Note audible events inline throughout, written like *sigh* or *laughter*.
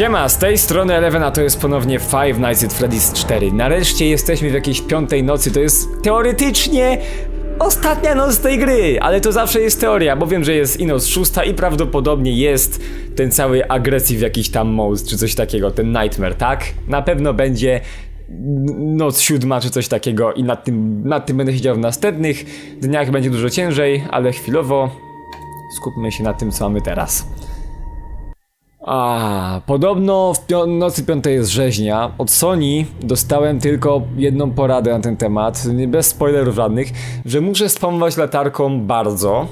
Siema, z tej strony Eleven, a to jest ponownie Five Nights at Freddy's 4. Nareszcie jesteśmy w jakiejś piątej nocy, to jest teoretycznie ostatnia noc tej gry, ale to zawsze jest teoria, bo wiem, że jest i noc szósta i prawdopodobnie jest ten cały agresyw jakiś tam mode, czy coś takiego, ten nightmare, tak? Na pewno będzie noc siódma, czy coś takiego i nad tym, nad tym będę siedział w następnych dniach, będzie dużo ciężej, ale chwilowo skupmy się na tym, co mamy teraz. A, podobno w nocy 5 jest rzeźnia. Od Sony dostałem tylko jedną poradę na ten temat, bez spoilerów żadnych, że muszę spamować latarką bardzo,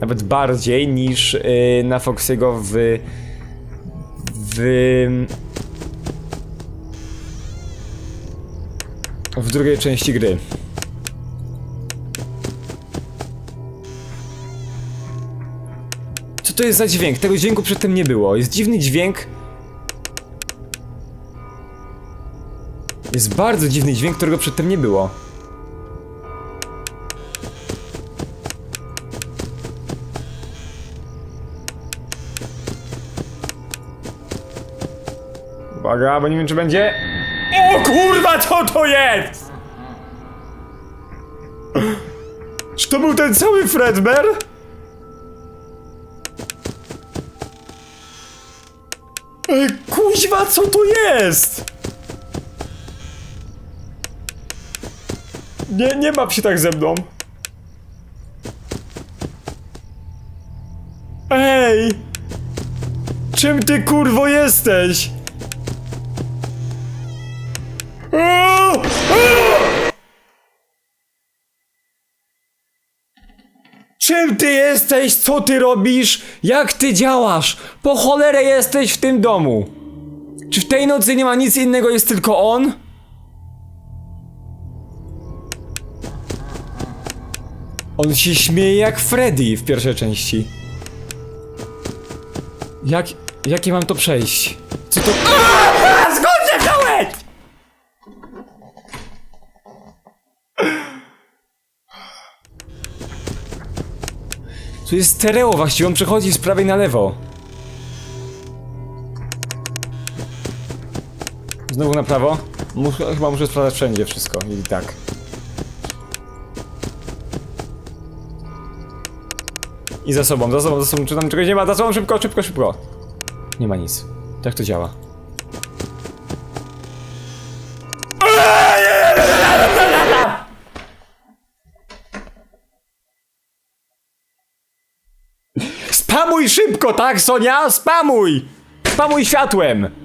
nawet bardziej niż yy, na Foxiego w... w... w drugiej części gry. To jest za dźwięk? Tego dźwięku przedtem nie było. Jest dziwny dźwięk. Jest bardzo dziwny dźwięk, którego przedtem nie było. Uwaga, bo nie wiem czy będzie... O kurwa, co to jest? Czy to był ten cały Fredbear? Kuźwa, co to jest? Nie, nie baw się tak ze mną. Ej! Czym ty kurwo jesteś? Czym ty jesteś? Co ty robisz? Jak ty działasz? Po cholerę jesteś w tym domu? Czy w tej nocy nie ma nic innego, jest tylko on? On się śmieje jak Freddy w pierwszej części. Jak... Jakie mam to przejść? Co to... Skąd się wziąłeś? Tu jest stereo właściwie, on przechodzi z prawej na lewo. Znowu na prawo? Muszę, chyba muszę sprawdzać wszędzie wszystko i tak. I za sobą, za sobą, za sobą, czy tam czegoś nie ma, za sobą, szybko, szybko, szybko. Nie ma nic. Tak to działa. Spamuj szybko, tak Sonia? Spamuj! Spamuj światłem!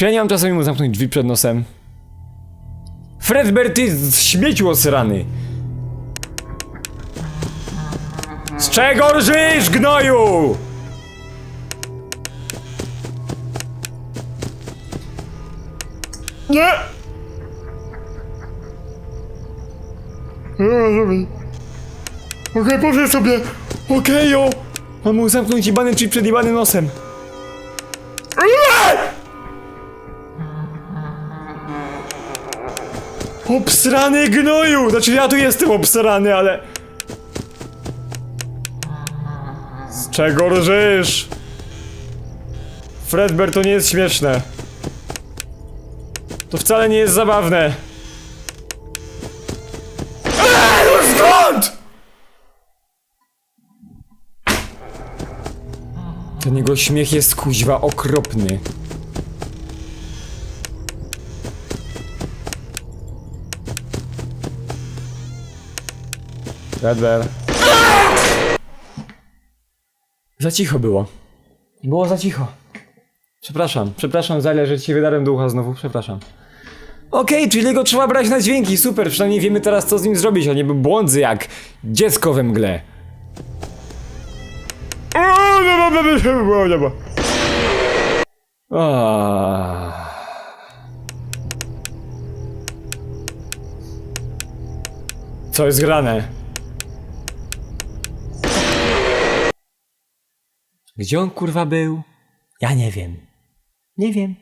Czy ja nie mam czasami mu zamknąć drzwi przed nosem? Fredbear, ty z śmieciu osrany! Z czego rżysz, gnoju? Nie! Okej, powiem sobie. Okej, o! Mam mu zamknąć jebany drzwi przed jebanym nosem. Obsrany gnoju! Znaczy ja tu jestem obsrany, ale... Z czego rżysz? Fredbear to nie jest śmieszne. To wcale nie jest zabawne. Eee, skąd? Ten jego śmiech jest kuźwa okropny. Redbear. Za cicho było. Było za cicho. Przepraszam, przepraszam Zalia, że ci wydarłem do ucha znowu, przepraszam. Okej, czyli go trzeba brać na dźwięki, super, przynajmniej wiemy teraz co z nim zrobić, a nie błądzy jak dziecko we mgle. Co jest grane? Gdzie on kurwa był? Ja nie wiem. Nie wiem.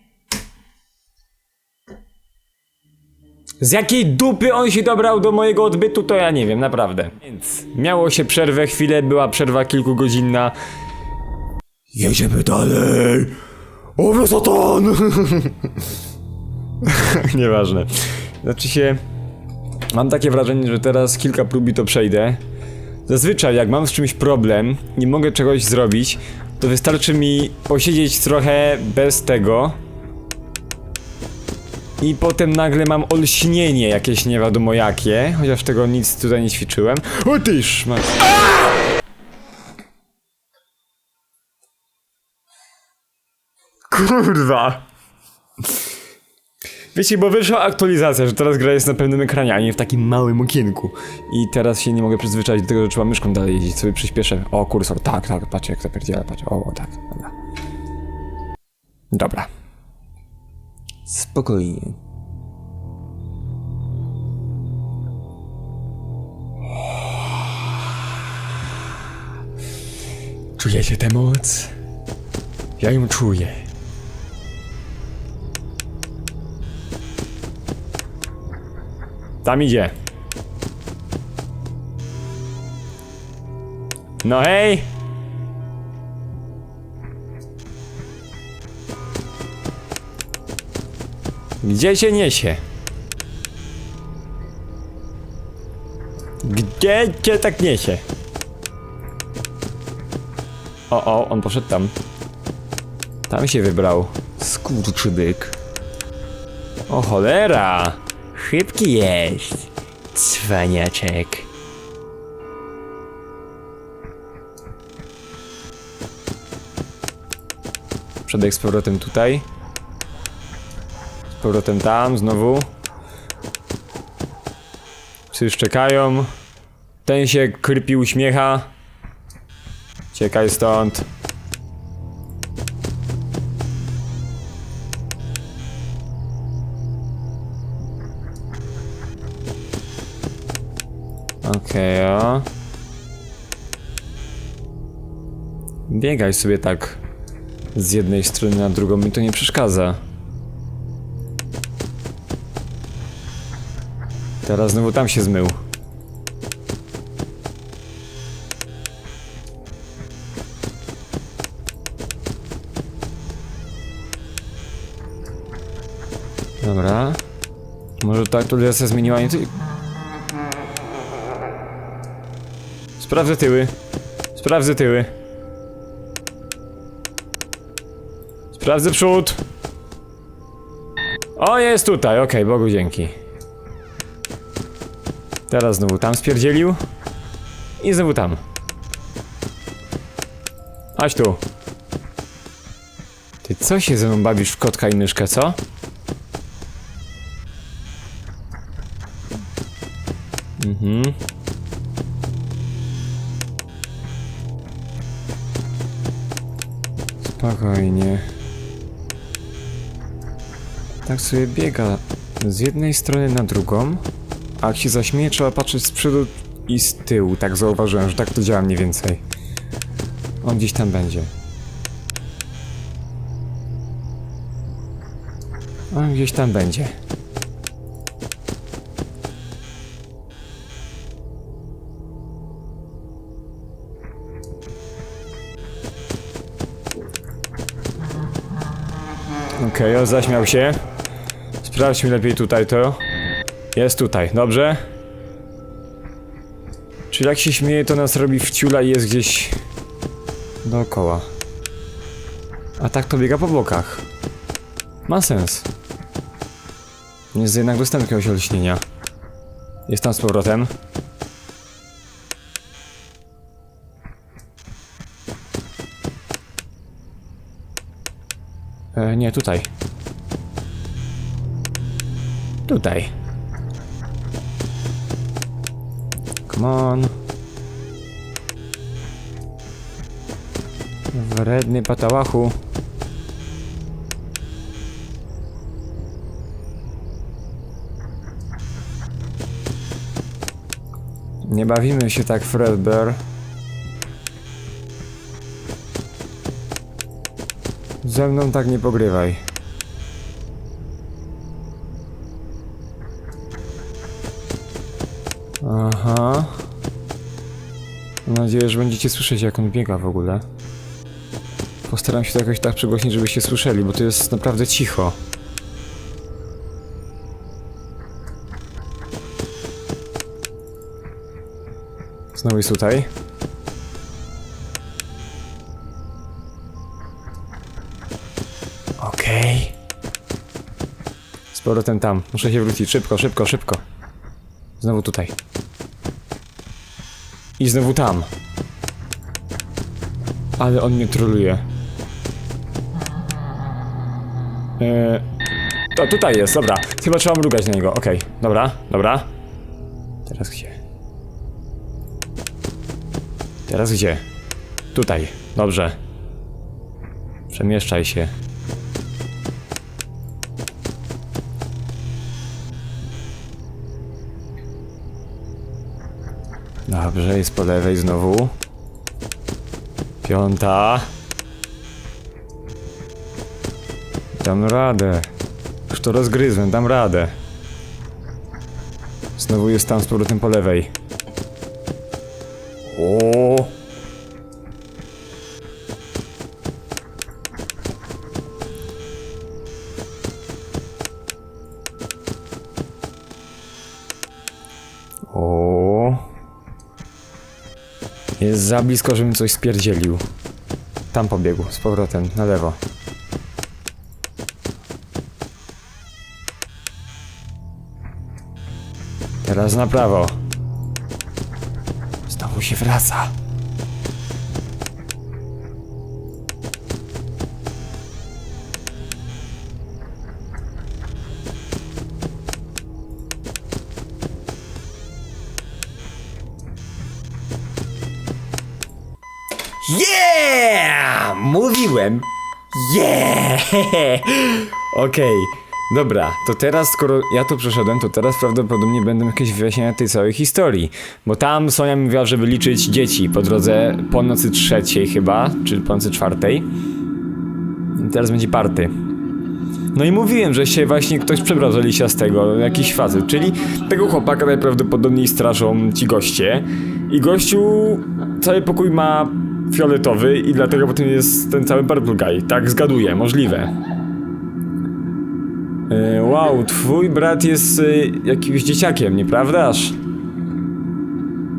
Z jakiej dupy on się dobrał do mojego odbytu, to ja nie wiem, naprawdę. Więc miało się przerwę chwilę, była przerwa kilkugodzinna. Jedziemy dalej! O, satan! *laughs* Nieważne. Znaczy się... Mam takie wrażenie, że teraz kilka prób i to przejdę. Zazwyczaj jak mam z czymś problem, nie mogę czegoś zrobić, to wystarczy mi posiedzieć trochę bez tego. I potem nagle mam olśnienie jakieś nie wiadomo jakie, chociaż tego nic tutaj nie ćwiczyłem. O masz. Kurwa! Wiecie, bo wyszła aktualizacja, że teraz gra jest na pełnym ekranie, a nie w takim małym okienku. I teraz się nie mogę przyzwyczaić do tego, że trzeba myszką dalej jeździć. Sobie przyspieszę. O, kursor, tak, tak, patrz jak to pierdziela, patrz. O, o, tak, dobra. Dobra. Spokojnie. Czujecie tę moc? Ja ją czuję. Tam idzie. No hej! Gdzie się niesie? Gdzie cię tak niesie? O, o, on poszedł tam. Tam się wybrał. Skurczybyk. O cholera! Szybki jest. Cwaniaczek. Przedek z powrotem tutaj. Z powrotem tam, znowu. Psy już czekają. Ten się krypi uśmiecha. Ciekaj stąd. Okej, o. Biegaj sobie tak z jednej strony na drugą, mi to nie przeszkadza. Teraz znowu tam się zmył. Dobra. Może ta aktualizacja zmieniła nie tylko... Sprawdzę tyły. Sprawdzę tyły. Sprawdzę przód. O, jest tutaj, okej, Bogu dzięki. Teraz znowu tam spierdzielił. I znowu tam. Chodź tu. Ty co się ze mną bawisz w kotka i myszkę, co? Mhm. Spokojnie. Tak sobie biega z jednej strony na drugą, a jak się zaśmieje, trzeba patrzeć z przodu i z tyłu. Tak zauważyłem, że tak to działa mniej więcej. On gdzieś tam będzie. On gdzieś tam będzie. Okej, on zaśmiał się. Sprawdźmy lepiej tutaj to. Jest tutaj, dobrze? Czyli jak się śmieje, to nas robi wciula i jest gdzieś dookoła. A tak to biega po bokach. Ma sens. Jest jednak dostęp jakiegoś olśnienia. Jest tam z powrotem. E, nie, tutaj. Tutaj. Come on. Wredny patałachu. Nie bawimy się tak, Fredbear. Ze mną tak nie pogrywaj. Aha. Mam nadzieję, że będziecie słyszeć jak on biega w ogóle. Po Postaram się to jakoś tak przygłośnić, żebyście słyszeli, bo to jest naprawdę cicho. Znowu jest tutaj. Powrotem tam. Muszę się wrócić. Szybko, szybko, szybko. Znowu tutaj. I znowu tam. Ale on mnie troluje. Eee, to tutaj jest, dobra. Chyba trzeba mrugać na niego. Okej, dobra, dobra. Teraz gdzie? Teraz gdzie? Tutaj. Dobrze. Przemieszczaj się. Dobrze, jest po lewej znowu. Piąta. Dam radę. Już to rozgryzłem, dam radę. Znowu jest tam z powrotem po lewej. O. Jest za blisko, żebym coś spierdzielił. Tam pobiegł, z powrotem, na lewo. Teraz na prawo. Znowu się wraca. Yeah! Mówiłem! Yeah! *laughs* Okej, dobra, to teraz skoro ja tu przeszedłem, to teraz prawdopodobnie będą jakieś wyjaśnienia tej całej historii. Bo tam Sonia mówiła, żeby liczyć dzieci po drodze po nocy trzeciej chyba, czy po nocy czwartej. I Teraz będzie party. No i mówiłem, że się właśnie ktoś przebrał za lisiastego, jakiś facet, czyli tego chłopaka najprawdopodobniej strażą ci goście. I gościu cały pokój ma fioletowy i dlatego potem jest ten cały purple guy. Tak zgaduję, możliwe. E, wow, twój brat jest e, jakimś dzieciakiem, nieprawdaż?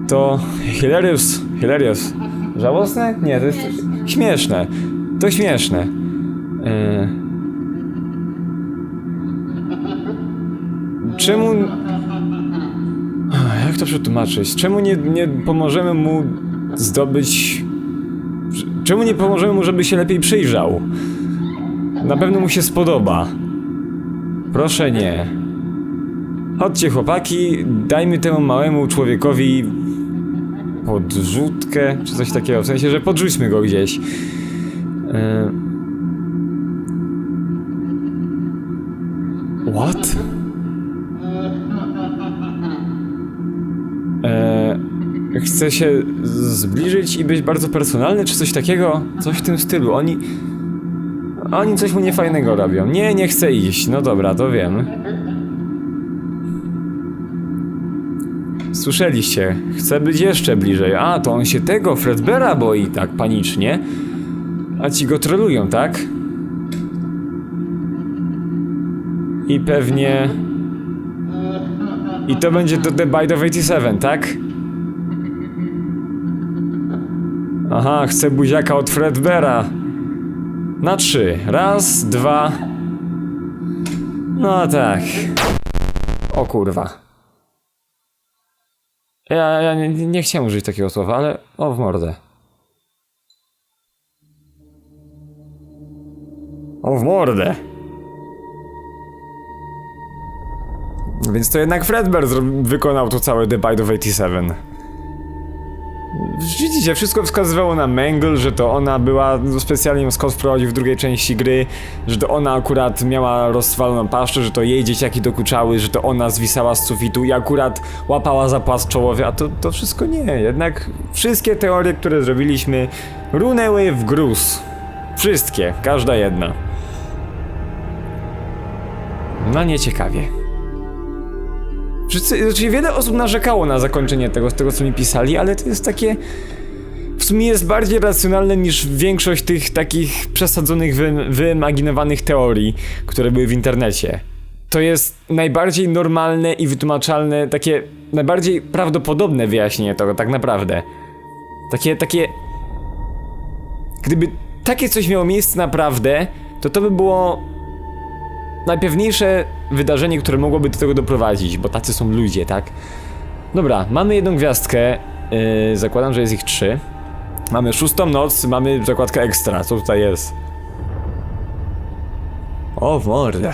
To hilarious, hilarious. Żałosne? Nie, to jest śmieszne. To śmieszne. E, Czemu. Jak to przetłumaczyć? Czemu nie, nie pomożemy mu zdobyć. Czemu nie pomożemy mu, żeby się lepiej przyjrzał? Na pewno mu się spodoba. Proszę nie. Chodźcie, chłopaki, dajmy temu małemu człowiekowi podrzutkę, czy coś takiego. W sensie, że podrzućmy go gdzieś. E... What? Chce się zbliżyć i być bardzo personalny, czy coś takiego? Coś w tym stylu. Oni. Oni coś mu niefajnego robią. Nie, nie chcę iść. No dobra, to wiem. Słyszeliście. Chce być jeszcze bliżej. A, to on się tego Fredbera boi tak panicznie. A ci go trolują, tak? I pewnie. I to będzie to The Bite of 87, tak? Aha, chcę buziaka od Fredbera. Na trzy. Raz, dwa. No tak. O kurwa. Ja, ja nie, nie chciałem użyć takiego słowa, ale o w mordę. O w mordę. Więc to jednak Fredbear wykonał to całe The Bite of 87. Widzicie, wszystko wskazywało na Mangle, że to ona była, no specjalnie ją Scott wprowadził w drugiej części gry, że to ona akurat miała rozwaloną paszczę, że to jej dzieciaki dokuczały, że to ona zwisała z sufitu i akurat łapała za płas czołowy, a to, to wszystko nie. Jednak wszystkie teorie, które zrobiliśmy, runęły w gruz. Wszystkie, każda jedna. No nieciekawie. Wszyscy, znaczy wiele osób narzekało na zakończenie tego, z tego co mi pisali, ale to jest takie... W sumie jest bardziej racjonalne niż większość tych takich przesadzonych, wy, wyimaginowanych teorii, które były w internecie. To jest najbardziej normalne i wytłumaczalne, takie najbardziej prawdopodobne wyjaśnienie tego tak naprawdę. Takie, takie... Gdyby takie coś miało miejsce naprawdę, to to by było najpewniejsze wydarzenie, które mogłoby do tego doprowadzić, bo tacy są ludzie, tak? Dobra, mamy jedną gwiazdkę. Yy, zakładam, że jest ich trzy. Mamy szóstą noc, mamy zakładkę ekstra. Co tutaj jest? O, mordę.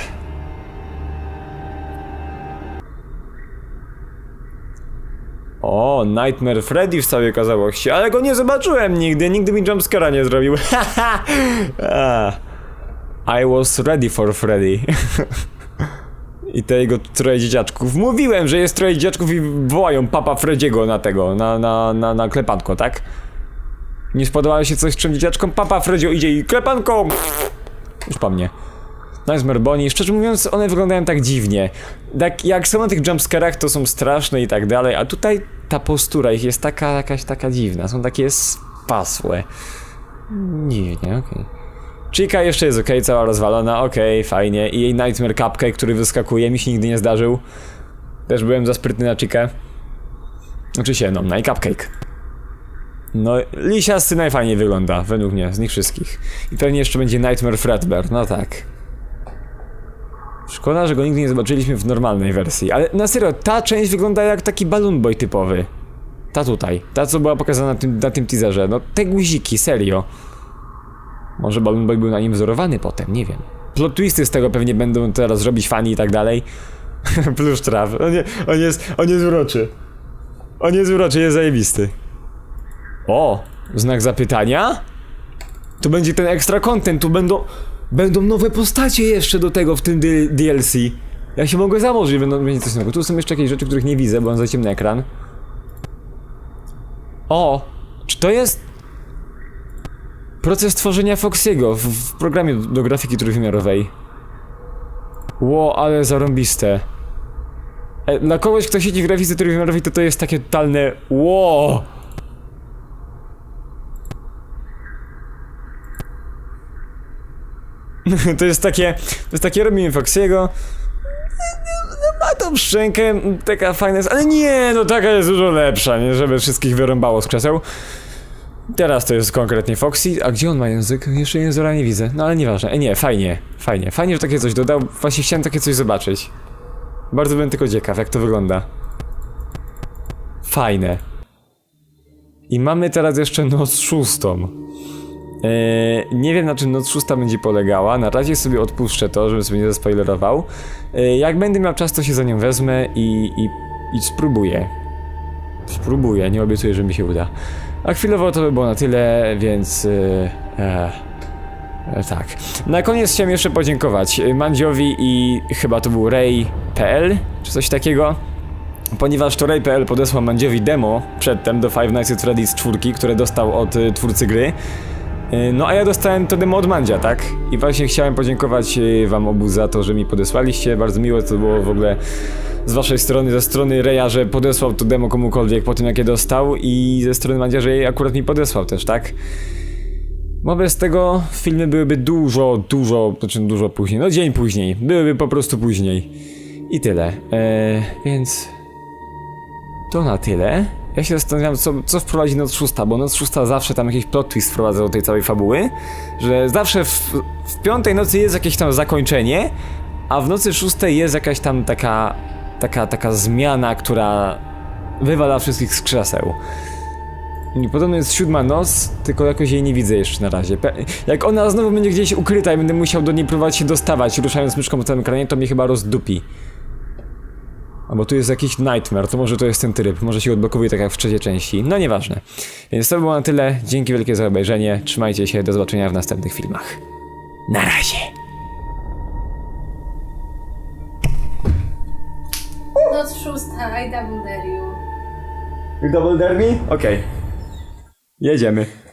O, Nightmare Freddy w całej okazałości, ale go nie zobaczyłem nigdy, nigdy mi jumpscare'a nie zrobił. *laughs* Ah. I was ready for Freddy. I te jego troje dzieciaczków. Mówiłem, że jest troje dzieciaczków i wołają papa Frediego na tego, na, na, na, na klepanko, tak? Nie spodobało się coś czym dzieciaczkom? Papa Fredzio idzie i klepanko! Już po mnie. Nightmare Bonnie, szczerze mówiąc, one wyglądają tak dziwnie. Tak, jak są na tych jumpscarach, to są straszne i tak dalej, a tutaj ta postura ich jest taka, jakaś taka dziwna. Są takie spasłe. Dziwnie, okej. Chica jeszcze jest okej, cała rozwalona, okej, fajnie. I jej Nightmare Cupcake, który wyskakuje, mi się nigdy nie zdarzył. Też byłem za sprytny na Chikę. Oczywiście, no, no i Cupcake. No, Lisiasty najfajniej wygląda, według mnie, z nich wszystkich. I pewnie jeszcze będzie Nightmare Fredbear, no tak. Szkoda, że go nigdy nie zobaczyliśmy w normalnej wersji, ale na serio, ta część wygląda jak taki Balloon Boy typowy. Ta tutaj, ta co była pokazana na tym, na tym teaserze, no te guziki, serio. Może Balloon Boy był na nim wzorowany potem, nie wiem. Plot twisty z tego pewnie będą teraz robić fani i tak dalej. *laughs* Plusztraw, on, nie, on jest, on jest uroczy. On jest uroczy, jest zajebisty. O, znak zapytania? To będzie ten ekstra content, tu będą, będą nowe postacie jeszcze do tego w tym DLC. Ja się mogę założyć, że będą, będzie coś nowego. Tu są jeszcze jakieś rzeczy, których nie widzę, bo mam za ciemny ekran. O, czy to jest proces tworzenia Foxiego w, w programie do grafiki trójwymiarowej? Ło, ale zarąbiste. E, dla kogoś, kto siedzi w grafice trójwymiarowej, to to jest takie totalne ło. *laughs* to jest takie, to jest takie robimy Foxiego. Ma tą szczękę, taka fajna jest, ale nie, no taka jest dużo lepsza, nie, żeby wszystkich wyrąbało z krzeseł. Teraz to jest konkretnie Foxy, a gdzie on ma język? Jeszcze języka nie widzę, no ale nieważne. E nie, fajnie, fajnie, fajnie, że takie coś dodał, właśnie chciałem takie coś zobaczyć. Bardzo byłem tylko ciekaw, jak to wygląda. Fajne. I mamy teraz jeszcze noc szóstą. Eee, nie wiem na czym noc szósta będzie polegała, na razie sobie odpuszczę to, żebym sobie nie zaspoilerował. Eee, jak będę miał czas, to się za nią wezmę i, i, i spróbuję. Spróbuję, nie obiecuję, że mi się uda. A chwilowo to by było na tyle, więc... E, e, e, tak. Na koniec chciałem jeszcze podziękować e, Mandziowi i chyba to był Ray.pl, czy coś takiego. Ponieważ to Ray.pl podesłał Mandziowi demo przedtem do Five Nights at Freddy's 4, które dostał od y, twórcy gry. Y, No a ja dostałem to demo od Mandzia, tak? I właśnie chciałem podziękować y, wam obu za to, że mi podesłaliście. Bardzo miło to było w ogóle z waszej strony, ze strony Reja, że podesłał to demo komukolwiek po tym jak je dostał i ze strony Mandzia, że je akurat mi podesłał też, tak? Bo bez tego filmy byłyby dużo, dużo, znaczy dużo później, no dzień później, byłyby po prostu później. I tyle. Eee, więc to na tyle. Ja się zastanawiam, co, co wprowadzi noc szósta, bo noc szósta zawsze tam jakiś plot twist wprowadza do tej całej fabuły, że zawsze w, w piątej nocy jest jakieś tam zakończenie, a w nocy szóstej jest jakaś tam taka, taka, taka zmiana, która wywala wszystkich z krzeseł. I podobno jest siódma noc, tylko jakoś jej nie widzę jeszcze na razie. Pe jak ona znowu będzie gdzieś ukryta i będę musiał do niej próbować się dostawać, ruszając myszką po całym ekranie, to mnie chyba rozdupi. Albo tu jest jakiś nightmare, to może to jest ten tryb, może się odblokowuje tak jak w trzeciej części, no nieważne. Więc to było na tyle, dzięki wielkie za obejrzenie, trzymajcie się, do zobaczenia w następnych filmach. Na razie! Noc szósta, I double dare you. Double derby? Okej. Jedziemy.